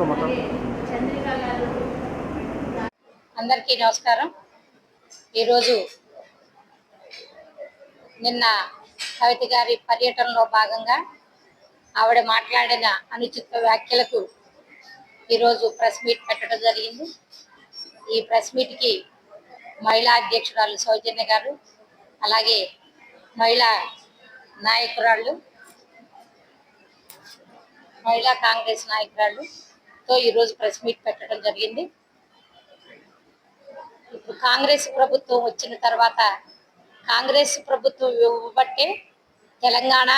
మొత్తం. అందరికీ నమస్కారం. ఈరోజు నిన్న కవిత గారి పర్యటనలో భాగంగా ఆవిడ మాట్లాడిన అనుచిత వ్యాఖ్యలకు ఈరోజు ప్రెస్ మీట్ పెట్టడం జరిగింది. ఈ ప్రెస్ మీట్కి మహిళా అధ్యక్షురాలు సౌజన్య గారు అలాగే మహిళా నాయకురాళ్ళు మహిళా కాంగ్రెస్ నాయకురాళ్ళు ఈ ఈరోజు ప్రెస్ మీట్ పెట్టడం జరిగింది. ఇప్పుడు కాంగ్రెస్ ప్రభుత్వం వచ్చిన తర్వాత కాంగ్రెస్ ప్రభుత్వం ఇవ్వబట్టే తెలంగాణ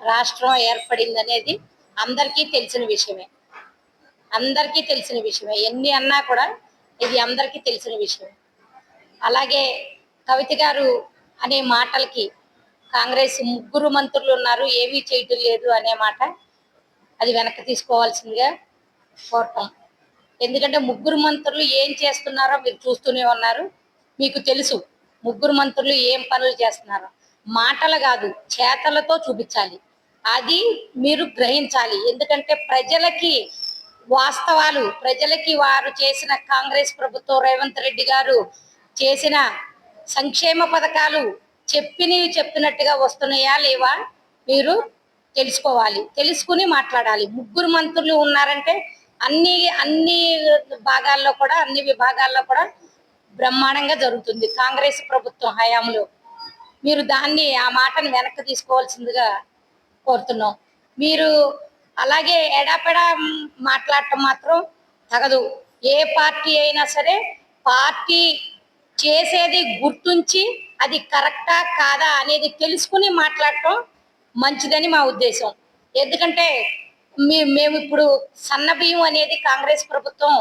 రాష్ట్రం ఏర్పడింది అనేది అందరికీ తెలిసిన విషయమే. అందరికీ తెలిసిన విషయమే. ఎన్ని అన్నా కూడా ఇది అందరికీ తెలిసిన విషయం అలాగే కవిత గారు అనే మాటలకి కాంగ్రెస్ ముగ్గురు మంత్రులు ఉన్నారు. ఏమీ చేయటం లేదు అనే మాట అది వెనక్కి తీసుకోవాల్సిందిగా కోరటం. ఎందుకంటే ముగ్గురు మంత్రులు ఏం చేస్తున్నారో మీరు చూస్తూనే ఉన్నారు. మీకు తెలుసు ముగ్గురు మంత్రులు ఏం పనులు చేస్తున్నారో. మాటలు కాదు చేతలతో చూపించాలి. అది మీరు గ్రహించాలి. ఎందుకంటే ప్రజలకి వాస్తవాలు ప్రజలకి వారు చేసిన కాంగ్రెస్ ప్రభుత్వం రేవంత్ రెడ్డి గారు చేసిన సంక్షేమ పథకాలు చెప్పినవి చెప్పినట్టుగా వస్తున్నాయా లేవా మీరు తెలుసుకోవాలి తెలుసుకుని మాట్లాడాలి. ముగ్గురు మంత్రులు ఉన్నారంటే అన్ని అన్ని భాగాల్లో కూడా అన్ని విభాగాల్లో కూడా బ్రహ్మాండంగా జరుగుతుంది. కాంగ్రెస్ ప్రభుత్వం హయాంలో. మీరు దాన్ని ఆ మాటను వెనక్కి తీసుకోవాల్సిందిగా కోరుతున్నాం. మీరు అలాగే ఎడాపెడా మాట్లాడటం మాత్రం తగదు. ఏ పార్టీ అయినా సరే పార్టీ చేసేది గుర్తుంచి అది కరెక్టా కాదా అనేది తెలుసుకుని మాట్లాడటం మంచిదని మా ఉద్దేశం. ఎందుకంటే మేము ఇప్పుడు సన్న బియ్యం అనేది కాంగ్రెస్ ప్రభుత్వం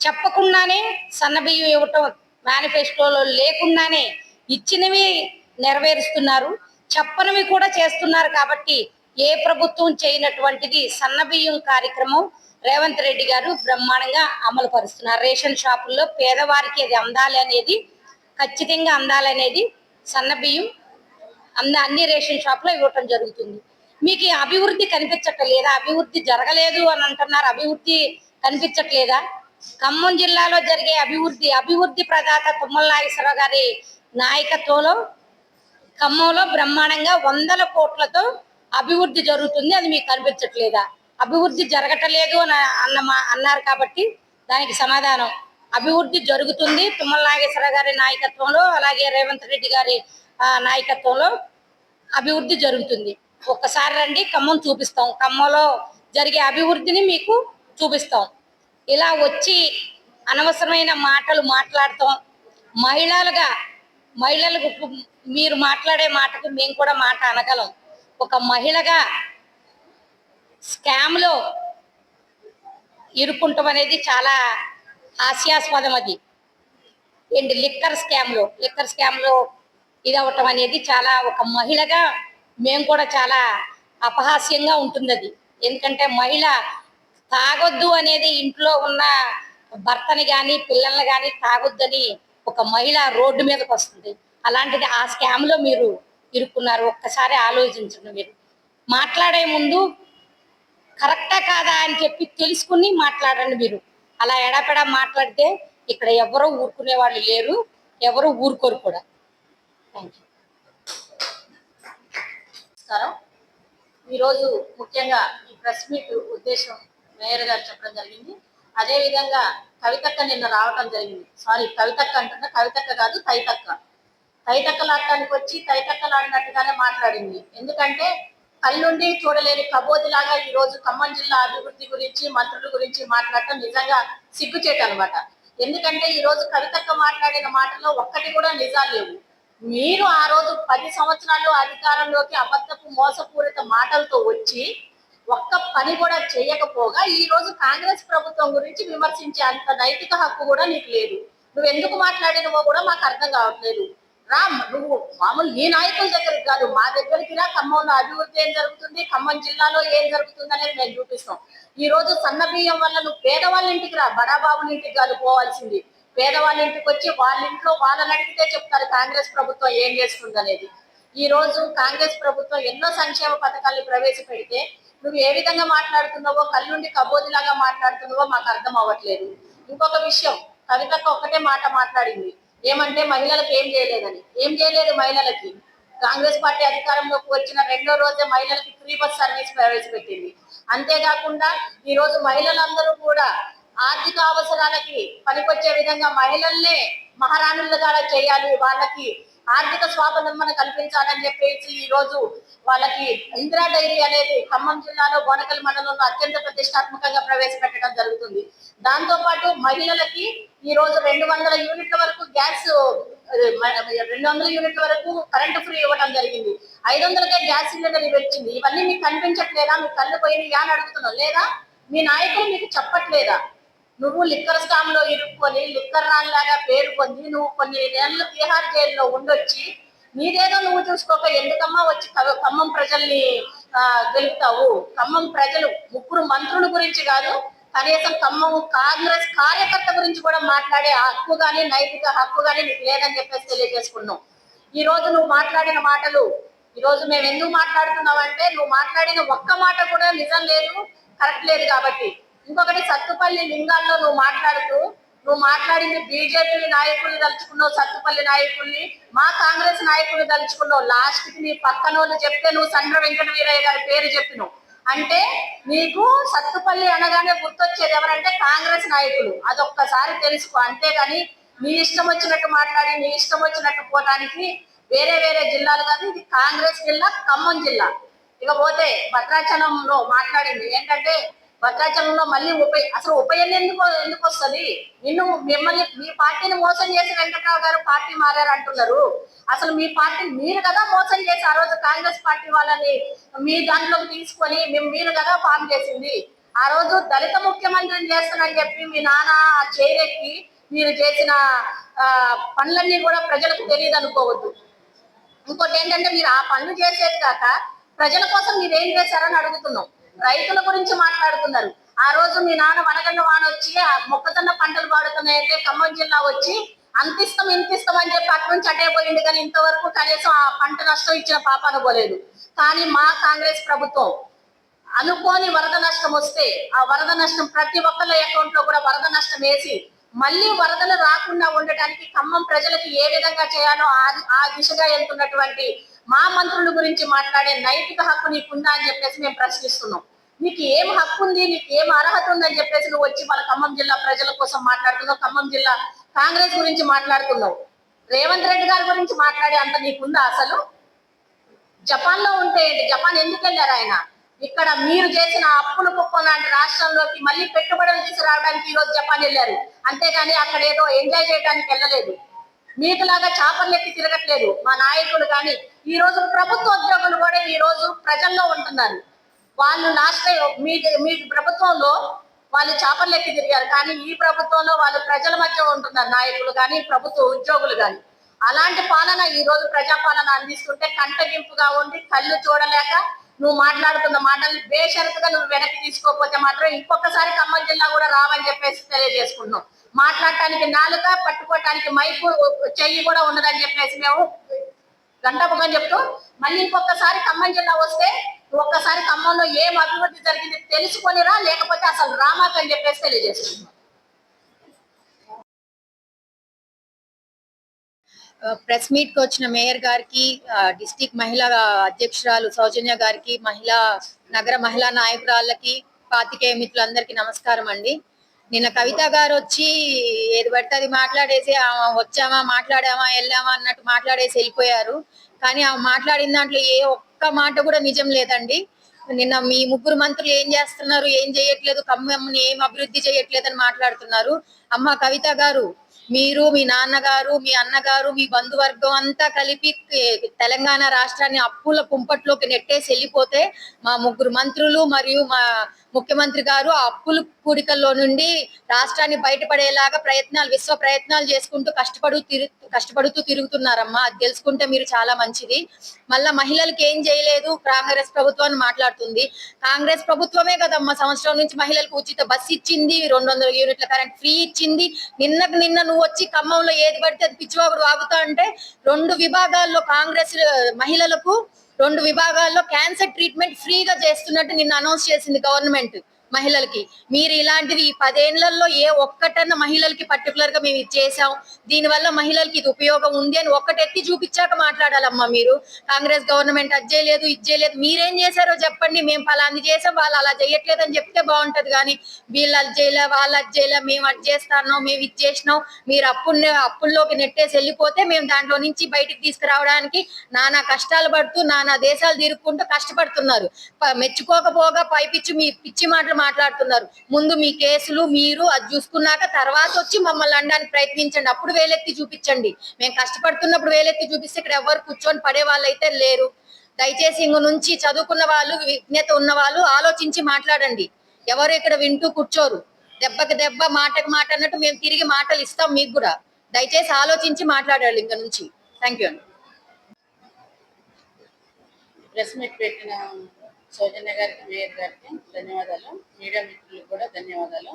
చెప్పకుండానే సన్న బియ్యం ఇవ్వటం మేనిఫెస్టోలో లేకుండానే ఇచ్చినవి నెరవేరుస్తున్నారు. చెప్పనివి కూడా చేస్తున్నారు కాబట్టి ఏ ప్రభుత్వం చేయనటువంటిది సన్న బియ్యం కార్యక్రమం రేవంత్ రెడ్డి గారు బ్రహ్మాండంగా అమలు పరుస్తున్నారు రేషన్ షాపుల్లో పేదవారికి అది అందాలి అనేది ఖచ్చితంగా అందాలనేది సన్న బియ్యం అన్ని రేషన్ షాపులో ఇవ్వటం జరుగుతుంది. మీకు ఈ అభివృద్ధి కనిపించట్లేదా? అభివృద్ధి జరగలేదు అని అంటున్నారు. అభివృద్ధి కనిపించట్లేదా? ఖమ్మం జిల్లాలో జరిగే అభివృద్ధి అభివృద్ధి ప్రదాత తుమ్మల నాగేశ్వరరావు గారి నాయకత్వంలో ఖమ్మంలో బ్రహ్మాండంగా వందల కోట్లతో అభివృద్ధి జరుగుతుంది. అది మీకు కనిపించట్లేదా? అభివృద్ధి జరగటలేదు అని అన్న మా- అన్నారు కాబట్టి దానికి సమాధానం. అభివృద్ధి జరుగుతుంది తుమ్మల నాగేశ్వర గారి నాయకత్వంలో అలాగే రేవంత్ రెడ్డి గారి నాయకత్వంలో అభివృద్ధి జరుగుతుంది. ఒక్కసారి రండి ఖమ్మం చూపిస్తాం. ఖమ్మంలో జరిగే అభివృద్ధిని మీకు చూపిస్తాం. ఇలా వచ్చి అనవసరమైన మాటలు మాట్లాడతాం. మహిళలుగా మహిళలకు మీరు మాట్లాడే మాటకు మేము కూడా మాట అనగలం. ఒక మహిళగా స్కామ్లో ఇరుక్కుంటాం అనేది చాలా హాస్యాస్పదం అది. అండ్ లిక్కర్ స్కామ్లో లిక్కర్ స్కామ్లో ఇది అవటం అనేది చాలా ఒక మహిళగా మేము కూడా చాలా అపహాస్యంగా ఉంటుంది అది ఎందుకంటే మహిళ తాగొద్దు అనేది ఇంట్లో ఉన్న భర్తని కానీ పిల్లల్ని కానీ తాగొద్దని ఒక మహిళ రోడ్డు మీదకి వస్తుంది. అలాంటిది ఆ స్కామ్లో మీరు ఇరుక్కున్నారు. ఒక్కసారి ఆలోచించండి మీరు. మాట్లాడే ముందు కరెక్టా కాదా అని చెప్పి తెలుసుకుని మాట్లాడండి మీరు. అలా ఎడపెడా మాట్లాడితే ఇక్కడ ఎవరో ఊరుకునే వాళ్ళు లేరు. ఎవరు ఊరుకోరు కూడా. థ్యాంక్ యూ నమస్కారం. ఈరోజు ముఖ్యంగా ఈ ప్రెస్ మీట్ ఉద్దేశం మేయర్ గారు చెప్పడం జరిగింది. అదే విధంగా కవితక్క నిన్న రావటం జరిగింది. సారీ కవితక్క అంటున్నా కవితక్క కాదు తైతక్క. తైతక్కలాడటానికి వచ్చి తైతక్కలాడినట్టుగానే మాట్లాడింది. ఎందుకంటే కళ్ళుండి చూడలేని కబోదిలాగా ఈ రోజు ఖమ్మం జిల్లా అభివృద్ధి గురించి మంత్రుల గురించి మాట్లాడటం నిజంగా సిగ్గుచేట అనమాట ఎందుకంటే ఈ రోజు కవితక్క మాట్లాడిన మాటల్లో ఒక్కటి కూడా నిజాలు లేవు. మీరు ఆ రోజు పది సంవత్సరాలు అధికారంలోకి అబద్ధపు మోసపూరిత మాటలతో వచ్చి ఒక్క పని కూడా చేయకపోగా ఈ రోజు కాంగ్రెస్ ప్రభుత్వం గురించి విమర్శించే అంత నైతిక హక్కు కూడా నీకు లేదు. నువ్వు ఎందుకు మాట్లాడినవో కూడా మాకు అర్థం కావట్లేదు. రా నువ్వు మామూలు నీ నాయకుల దగ్గరికి కాదు మా దగ్గరికి రా ఖమ్మంలో అభివృద్ధి ఏం జరుగుతుంది ఖమ్మం జిల్లాలో ఏం జరుగుతుంది అనేది మేము చూపిస్తాం. ఈ రోజు సన్న బియ్యం వల్ల నువ్వు పేదవాళ్ళ ఇంటికి రా బడాబాబుల ఇంటికి కాదు పోవాల్సింది. పేదవాళ్ళ ఇంటికి వచ్చి వాళ్ళ ఇంట్లో వాళ్ళని అడిగితే చెప్తారు కాంగ్రెస్ ప్రభుత్వం ఏం చేస్తుంది అనేది. ఈ రోజు కాంగ్రెస్ ప్రభుత్వం ఎన్నో సంక్షేమ పథకాలు ప్రవేశపెడితే నువ్వు ఏ విధంగా మాట్లాడుతున్నావో కళ్ళుండి కబోదిలాగా మాట్లాడుతున్నావో మాకు అర్థం అవ్వట్లేదు. ఇంకొక విషయం కవితక్క ఒక్కటే మాట మాట్లాడింది. ఏమంటే మహిళలకు ఏం చేయలేదని. ఏం చేయలేదు మహిళలకి. కాంగ్రెస్ పార్టీ అధికారంలోకి వచ్చిన రెండో రోజే మహిళలకి ఫ్రీ బస్ సర్వీస్ ప్రవేశపెట్టింది. అంతేకాకుండా ఈ రోజు మహిళలందరూ కూడా ఆర్థిక అవసరాలకి పనికొచ్చే విధంగా మహిళల్నే మహారాణులుగా చేయాలి. వాళ్ళకి ఆర్థిక స్వావలంబన కల్పించాలని చెప్పేసి ఈ రోజు వాళ్ళకి ఇందిరా డైరీ అనేది ఖమ్మం జిల్లాలో బోనకల్ మండలంలో అత్యంత ప్రతిష్టాత్మకంగా ప్రవేశపెట్టడం జరుగుతుంది. దాంతో పాటు మహిళలకి ఈ రోజు రెండు వందల యూనిట్ల వరకు గ్యాస్ రెండు వందల యూనిట్ల వరకు కరెంటు ఫ్రీ ఇవ్వడం జరిగింది. ఐదు వందలకే గ్యాస్ సిలిండర్ ఇవ్వచ్చింది. ఇవన్నీ మీకు కనిపించట్లేదా? మీ కళ్ళు పోయి అని అడుగుతున్నాం. లేదా? మీ నాయకులు మీకు చెప్పట్లేదా? నువ్వు లిక్కర్ స్కామ్లో ఇరుక్కొని లిక్కర్ రాన్లాగా పేరు పొంది నువ్వు కొన్ని నెలలు బీహార్ జైల్లో ఉండొచ్చి నీదేదో నువ్వు చూసుకోక ఎందుకమ్మా వచ్చి ఖమ్మం ప్రజల్ని గెలుపుతావు? ఖమ్మం ప్రజలు ముగ్గురు మంత్రుల గురించి కాదు కనీసం ఖమ్మం కాంగ్రెస్ కార్యకర్త గురించి కూడా మాట్లాడే హక్కు కానీ నైతిక హక్కు కానీ నీకు లేదని చెప్పేసి తెలియజేసుకున్నావు ఈ రోజు నువ్వు మాట్లాడిన మాటలు ఈ రోజు మేము ఎందుకు మాట్లాడుతున్నావు అంటే నువ్వు మాట్లాడిన ఒక్క మాట కూడా నిజం లేదు కరెక్ట్ లేదు కాబట్టి. ఇంకొకటి సత్తుపల్లి లింగాల్లో నువ్వు మాట్లాడుతూ నువ్వు మాట్లాడింది బీజేపీ నాయకుల్ని తలుచుకున్నావు సత్తుపల్లి నాయకుల్ని. మా కాంగ్రెస్ నాయకుల్ని తలుచుకున్నావు. లాస్ట్కి నీ పక్కన వాళ్ళు చెప్తే నువ్వు సండ్ర వెంకట వీరయ్య గారి పేరు చెప్పినావు. అంటే నీకు సత్తుపల్లి అనగానే గుర్తొచ్చేది ఎవరంటే కాంగ్రెస్ నాయకులు. అదొక్కసారి తెలుసుకో. అంతేగాని నీ ఇష్టం వచ్చినట్టు మాట్లాడి నీ ఇష్టం వచ్చినట్టు పోవడానికి వేరే వేరే జిల్లాలు కాదు ఇది కాంగ్రెస్ జిల్లా ఖమ్మం జిల్లా. ఇకపోతే భద్రాచలంలో మాట్లాడింది. ఏంటంటే భద్రాచలంలో మళ్ళీ ఉప అసలు ఉప ఎందుకు ఎందుకు వస్తుంది? నిన్ను మిమ్మల్ని మీ పార్టీని మోసం చేసి వెంకట్రావు గారు పార్టీ మారారు అంటున్నారు. అసలు మీ పార్టీ మీరు కదా మోసం చేసి ఆ రోజు కాంగ్రెస్ పార్టీ వాళ్ళని మీ దాంట్లోకి తీసుకొని మేము మీరు కదా ఫామ్ చేసింది. ఆ రోజు దళిత ముఖ్యమంత్రిని చేస్తానని చెప్పి మీ నాన్న చేరెక్కి మీరు చేసిన పనులన్నీ కూడా ప్రజలకు తెలియదు అనుకోవద్దు. ఇంకోటి ఏంటంటే మీరు ఆ పనులు చేసేది కాక ప్రజల కోసం మీరు ఏం చేశారని అడుగుతున్నాం. రైతుల గురించి మాట్లాడుతున్నారు. ఆ రోజు మీ నాన్న వనగండ వాన వచ్చి ఆ మొక్కజొన్న పంటలు పాడుతున్నాయంటే ఖమ్మం జిల్లా వచ్చి అంతిస్తం ఇంతిస్తం అని చెప్పి అటు నుంచి అటే పోయింది కానీ ఇంతవరకు కనీసం ఆ పంట నష్టం ఇచ్చిన పాపాన పోలేదు కానీ మా కాంగ్రెస్ ప్రభుత్వం అనుకోని వరద నష్టం వస్తే ఆ వరద నష్టం ప్రతి ఒక్కళ్ళ అకౌంట్లో కూడా వరద నష్టం వేసి మళ్ళీ వరదలు రాకుండా ఉండటానికి ఖమ్మం ప్రజలకు ఏ విధంగా చేయాలో ఆ ఆ దిశగా వెళ్తున్నటువంటి మా మంత్రుల గురించి మాట్లాడే నైతిక హక్కు నీకుందా అని చెప్పేసి మేము ప్రశ్నిస్తున్నాం. నీకు ఏం హక్కు ఉంది? నీకు ఏం అర్హత ఉందని చెప్పేసి నువ్వు వచ్చి మన ఖమ్మం జిల్లా ప్రజల కోసం మాట్లాడుతున్నావు ఖమ్మం జిల్లా కాంగ్రెస్ గురించి మాట్లాడుతున్నావు. రేవంత్ రెడ్డి గారి గురించి మాట్లాడే అంత నీకుందా అసలు? జపాన్లో ఉంటే జపాన్ ఎందుకు వెళ్ళారు ఆయన? ఇక్కడ మీరు చేసిన అప్పులు కుప్ప లాంటి రాష్ట్రంలోకి మళ్ళీ పెట్టుబడులు తీసుకురావడానికి ఈ రోజు జపాన్ వెళ్ళారు. అంతేగాని అక్కడ ఏదో ఎంజాయ్ చేయడానికి వెళ్ళలేదు. మీకులాగా చేపలు చాపర్లెక్కి తిరగట్లేదు. మా నాయకులు కానీ ఈ రోజు ప్రభుత్వ ఉద్యోగులు కూడా ఈ రోజు ప్రజల్లో ఉంటున్నారు. వాళ్ళు లాస్ట్ మీ మీ ప్రభుత్వంలో వాళ్ళు చాపర్లెక్కి తిరిగారు. కానీ ఈ ప్రభుత్వంలో వాళ్ళు ప్రజల మధ్య ఉంటున్నారు. నాయకులు కానీ ప్రభుత్వ ఉద్యోగులు కానీ. అలాంటి పాలన ఈ రోజు ప్రజాపాలన అందిస్తుంటే కంటగింపుగా ఉండి కళ్ళు చూడలేక నువ్వు మాట్లాడుతున్న మాటలు బేషరతుగా నువ్వు వెనక్కి తీసుకోకపోతే మాత్రం ఇంకొకసారి ఖమ్మం జిల్లా కూడా రావని చెప్పేసి తెలియజేసుకుంటున్నాం. మాట్లాడటానికి నాలుక పట్టుకోవటానికి మైకు చెయ్యి కూడా ఉండదని చెప్పేసి మేము గంటపుగా చెప్తూ మళ్ళీ ఇంకొకసారి ఖమ్మం జిల్లా వస్తే ఒక్కసారి ఖమ్మంలో ఏం అభివృద్ధి జరిగింది తెలుసుకొనిరా లేకపోతే అసలు రామాకని చెప్పేసి తెలియజేస్తున్నాం ప్రెస్ మీట్కి వచ్చిన మేయర్ గారికి డిస్టిక్ మహిళా అధ్యక్షురాలు సౌజన్య గారికి మహిళా నగర మహిళా నాయకురాళ్ళకి పాతికేయ మిత్రులందరికీ నమస్కారం అండి. నిన్న కవిత గారు వచ్చి ఏది పడితే అది మాట్లాడేసి వచ్చామా మాట్లాడామా వెళ్ళామా అన్నట్టు మాట్లాడేసి వెళ్ళిపోయారు. కానీ ఆ మాట్లాడిన దాంట్లో ఏ ఒక్క మాట కూడా నిజం లేదండి. నిన్న మీ ముగ్గురు మంత్రులు ఏం చేస్తున్నారు ఏం చేయట్లేదు ఖమ్మంని ఏం అభివృద్ధి చేయట్లేదు అని మాట్లాడుతున్నారు. అమ్మ కవిత గారు మీరు మీ నాన్నగారు మీ అన్నగారు మీ బంధువర్గం అంతా కలిపి తెలంగాణ రాష్ట్రాన్ని అప్పుల కుంపట్లోకి నెట్టేసి వెళ్ళిపోతే మా ముగ్గురు మంత్రులు మరియు మా ముఖ్యమంత్రి గారు ఆ అప్పుల కూడికల్లో నుండి రాష్ట్రాన్ని బయటపడేలాగా ప్రయత్నాలు విశ్వ ప్రయత్నాలు చేసుకుంటూ కష్టపడు తిరు కష్టపడుతూ తిరుగుతున్నారమ్మా. అది తెలుసుకుంటే మీరు చాలా మంచిది. మళ్ళా మహిళలకు ఏం చేయలేదు? కాంగ్రెస్ ప్రభుత్వాన్ని మాట్లాడుతుంది. కాంగ్రెస్ ప్రభుత్వమే కదమ్మా సంవత్సరం నుంచి మహిళలకు ఉచిత బస్సు ఇచ్చింది రెండు వందల యూనిట్ల కరెంట్ ఫ్రీ ఇచ్చింది. నిన్నకు నిన్న నువ్వు వచ్చి ఖమ్మంలో ఏది పడితే అది పిచ్చివాగుడు వాగుతా అంటే రెండు విభాగాల్లో కాంగ్రెస్ మహిళలకు రెండు విభాగాల్లో క్యాన్సర్ ట్రీట్మెంట్ ఫ్రీగా చేస్తున్నట్టు నిన్న అనౌన్స్ చేసింది గవర్నమెంట్ మహిళలకి. మీరు ఇలాంటిది ఈ పదేళ్ళలో ఏ ఒక్కటన్న మహిళలకి పర్టికులర్గా మేము ఇది చేసాం దీనివల్ల మహిళలకి ఇది ఉపయోగం ఉంది అని ఒక్కటెత్తి చూపించాక మాట్లాడాలమ్మా మీరు. కాంగ్రెస్ గవర్నమెంట్ అది చేయలేదు ఇది చేయలేదు. మీరేం చేశారో చెప్పండి. మేము ఫలాంది చేసాం వాళ్ళు అలా చేయట్లేదు అని చెప్తే బాగుంటది కానీ వీళ్ళు అది చేయలే వాళ్ళు అది చేయలే మేము అది మేము ఇది చేసినాం. మీరు అప్పుల్ని అప్పుల్లోకి నెట్టేసి వెళ్ళిపోతే మేము దాంట్లో నుంచి బయటికి తీసుకురావడానికి నానా కష్టాలు పడుతూ నానా దేశాలు తిరుక్కుంటూ కష్టపడుతున్నారు. మెచ్చుకోకపోగా పైపిచ్చి మీ పిచ్చి మాటలు మాట్లాడుతున్నారు. ముందు మీ కేసులు మీరు అది చూసుకున్నాక తర్వాత వచ్చి మమ్మల్ని అనడానికి ప్రయత్నించండి. అప్పుడు వేలెత్తి చూపించండి. మేము కష్టపడుతున్నప్పుడు వేలెత్తి చూపిస్తే ఇక్కడ ఎవరు కూర్చొని పడే వాళ్ళు అయితే లేరు. దయచేసి ఇంక నుంచి చదువుకున్న వాళ్ళు విజ్ఞత ఉన్న వాళ్ళు ఆలోచించి మాట్లాడండి. ఎవరు ఇక్కడ వింటూ కూర్చోరు. దెబ్బకి దెబ్బ మాటకి మాట అన్నట్టు మేము తిరిగి మాటలు ఇస్తాం మీకు కూడా. దయచేసి ఆలోచించి మాట్లాడాలి ఇంక నుంచి. థ్యాంక్ యూ అండి ప్రెస్ మీట్ పెట్టిన సౌజన్య గారికి మేయర్ గారికి ధన్యవాదాలు. మీడియా మిత్రులకు కూడా ధన్యవాదాలు.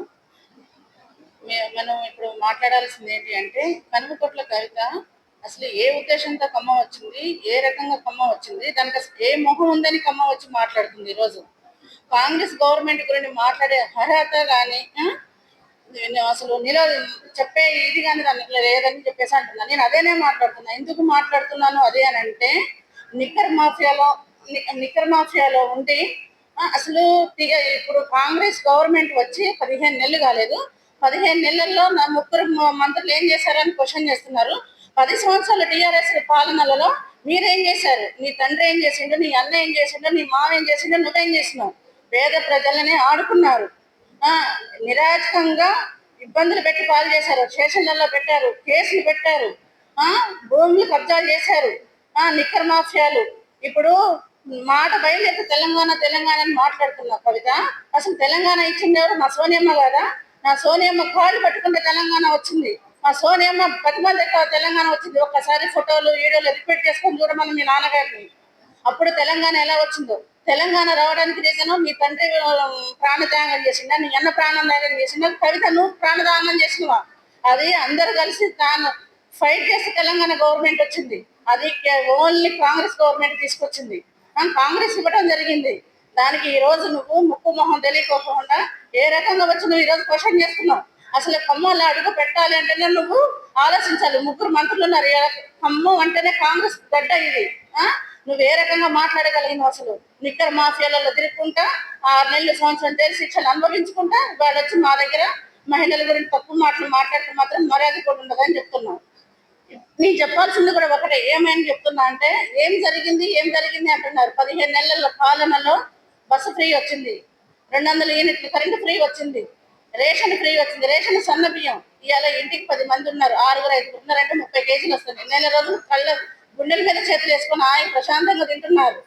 మనం ఇప్పుడు మాట్లాడాల్సింది ఏంటి అంటే కనుమకొట్ల కవిత అసలు ఏ ఉద్దేశంతో కమ్మ వచ్చింది ఏ రకంగా కమ్మ వచ్చింది దానికి అసలు ఏ మొహం ఉందని కమ్మ వచ్చి మాట్లాడుతుంది ఈరోజు? కాంగ్రెస్ గవర్నమెంట్ గురించి మాట్లాడే అర్హత కానీ అసలు నిలో చెప్పే ఇది కానీ దానికి లేదని చెప్పేసి అంటున్నాను నేను అదేనే మాట్లాడుతున్నా. ఎందుకు మాట్లాడుతున్నాను అదే అని అంటే నిక్కర్ మాఫియాలో ని- ఉండి అసలు ఇప్పుడు కాంగ్రెస్ గవర్నమెంట్ వచ్చి పదిహేను నెలలు కాలేదు. పదిహేను నెలల్లో నా ముగ్గురు మంత్రులు ఏం చేశారని క్వశ్చన్ చేస్తున్నారు. పది సంవత్సరాల టీఆర్ఎస్ పాలనలలో మీరేం చేశారు? నీ తండ్రి ఏం చేసిండు? నీ అన్న ఏం చేసిండు? నీ మామ ఏం చేసిండు? నువ్వేం చేసినావు? పేద ప్రజలనే ఆడుకున్నారు. నిరాజకంగా ఇబ్బందులు పెట్టి పాలు చేశారు. స్టేషన్లలో పెట్టారు. కేసులు పెట్టారు. భూములు కబ్జాలు చేశారు. నిక్కర్ మాఫియాలు. ఇప్పుడు మాట బయలుదేరి తెలంగాణ తెలంగాణ అని మాట్లాడుతున్నా కవిత. అసలు తెలంగాణ ఇచ్చింది ఎవరు? మా సోనియమ్మ కదా నా సోనియమ్మ కాళ్ళు పట్టుకుంటే తెలంగాణ వచ్చింది. మా సోనియమ్మ ప్రతిమ దగ్గర తెలంగాణ వచ్చింది. ఒక్కసారి ఫోటోలు వీడియోలు రిపీట్ చేసుకొని చూడమని మీ నాన్నగారిని అప్పుడు తెలంగాణ ఎలా వచ్చిందో? తెలంగాణ రావడానికి రీజను మీ తండ్రి ఆ, ప్రాణత్యాగం చేసిందా నీ అన్న ప్రాణత్యాగం చేసిందా కవిత నువ్వు ప్రాణదానం చేసినవా? అది అందరు కలిసి తాను ఫైట్ చేస్తే తెలంగాణ గవర్నమెంట్ వచ్చింది. అది ఓన్లీ కాంగ్రెస్ గవర్నమెంట్ తీసుకొచ్చింది. ఆ, కాంగ్రెస్ ఇవ్వడం జరిగింది. దానికి ఈ రోజు నువ్వు ముక్కు మొహం తెలియకోకుండా ఏ రకంగా వచ్చి నువ్వు ఈ రోజు క్వశ్చన్ చేస్తున్నావు? అసలు ఖమ్మంలో అడుగు పెట్టాలి అంటేనే నువ్వు ఆలోచించాలి. ముగ్గురు మంత్రులు ఉన్నారు. ఖమ్మం అంటేనే కాంగ్రెస్ గడ్డ ఇది. ఆ? నువ్వు ఏ రకంగా మాట్లాడగలిగినావు అసలు? నిక్కర్ మాఫియాలలో తిరుగుకుంటా ఆరు నెలలు సంవత్సరం తేలి శిక్షలు అనుభవించుకుంటా వాళ్ళు వచ్చి మా దగ్గర మహిళల గురించి తప్పు మాటలు మాట్లాడితే మాత్రం మర్యాద కూడా ఉండదని చెప్తున్నావు. నేను చెప్పాల్సింది కూడా ఒకటే. ఏమైనా చెప్తున్నా అంటే ఏం జరిగింది ఏం జరిగింది అంటున్నారు. పదిహేను నెలల పాలనలో బస్సు ఫ్రీ వచ్చింది. రెండు వందల యూనిట్లు కరెంటు ఫ్రీ వచ్చింది. రేషన్ ఫ్రీ వచ్చింది. రేషన్ సన్న బియ్యం. ఇవాళ ఇంటికి పది మంది ఉన్నారు. ఆరుగురు ఐదుగురు ఉన్నారంటే ముప్పై కేజీలు వస్తుంది నెల రోజులు కళ్ళ గుండెల మీద చేతులు వేసుకొని ఆయన ప్రశాంతంగా తింటున్నారు.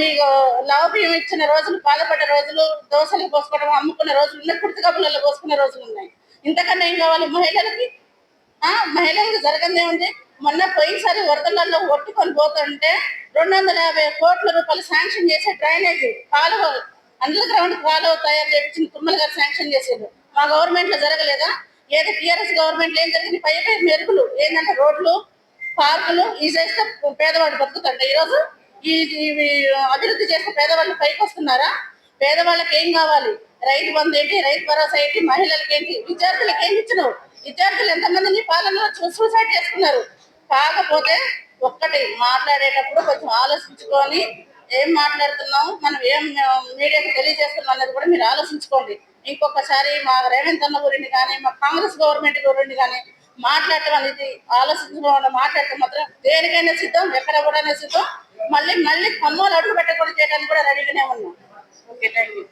మీకు లవ బియ్యం ఇచ్చిన రోజులు బాధపడ్డ రోజులు దోశలు పోసుకోవడం అమ్ముకున్న రోజులు ఉన్నాయి. కుర్తి కబులలో పోసుకున్న రోజులు ఉన్నాయి. ఇంతకన్నా ఏం కావాలి? మహిళలకి మహిళలకు జరగదే ఉంది మొన్న పోయినసారి వరదలలో ఒట్టుకొని పోతుంటే రెండు వందల యాభై కోట్ల రూపాయలు శాంక్షన్ చేసే డ్రైనేజ్ కాలువ అండర్ గ్రౌండ్ కాలువ తయారు చేయించిన తుమ్మల గారు శాంక్షన్ చేసేది మా గవర్నమెంట్లో జరగలేదా? ఏదో టీఆర్ఎస్ గవర్నమెంట్ ఏం జరిగింది? పై పై మెరుగులు. ఏంటంటే రోడ్లు పార్కులు ఈ చేస్తే పేదవాళ్ళు బతుకుతాడు ఈరోజు ఈ ఇవి అభివృద్ధి చేస్తే పేదవాళ్ళు పైకి వస్తున్నారా? పేదవాళ్ళకి ఏం కావాలి? రైతు బంధు ఏంటి? రైతు భరోసా ఏంటి? మహిళలకి ఏంటి? విద్యార్థులకు ఏమి ఇచ్చినావు? విద్యార్థులు ఎంతమందిని పాలనలో సూసైడ్ చేసుకున్నారు కాకపోతే ఒక్కటి మాట్లాడేటప్పుడు కొంచెం ఆలోచించుకొని ఏం మాట్లాడుతున్నాం మనం ఏం మీడియాకి తెలియజేస్తున్నాం అనేది కూడా మీరు ఆలోచించుకోండి. ఇంకొకసారి మా రేవంత్ అన్న గురించి కానీ మా కాంగ్రెస్ గవర్నమెంట్ గురించి కానీ మాట్లాడటం అనేది ఆలోచించుకోవడం మాట్లాడటం మాత్రం దేనికైనా సిద్ధం ఎక్కడ కూడా సిద్ధం? మళ్ళీ మళ్ళీ కమ్మలు అడుగు పెట్టకుండా చేయడానికి కూడా రెడీగానే ఉన్నాం. Okay thank you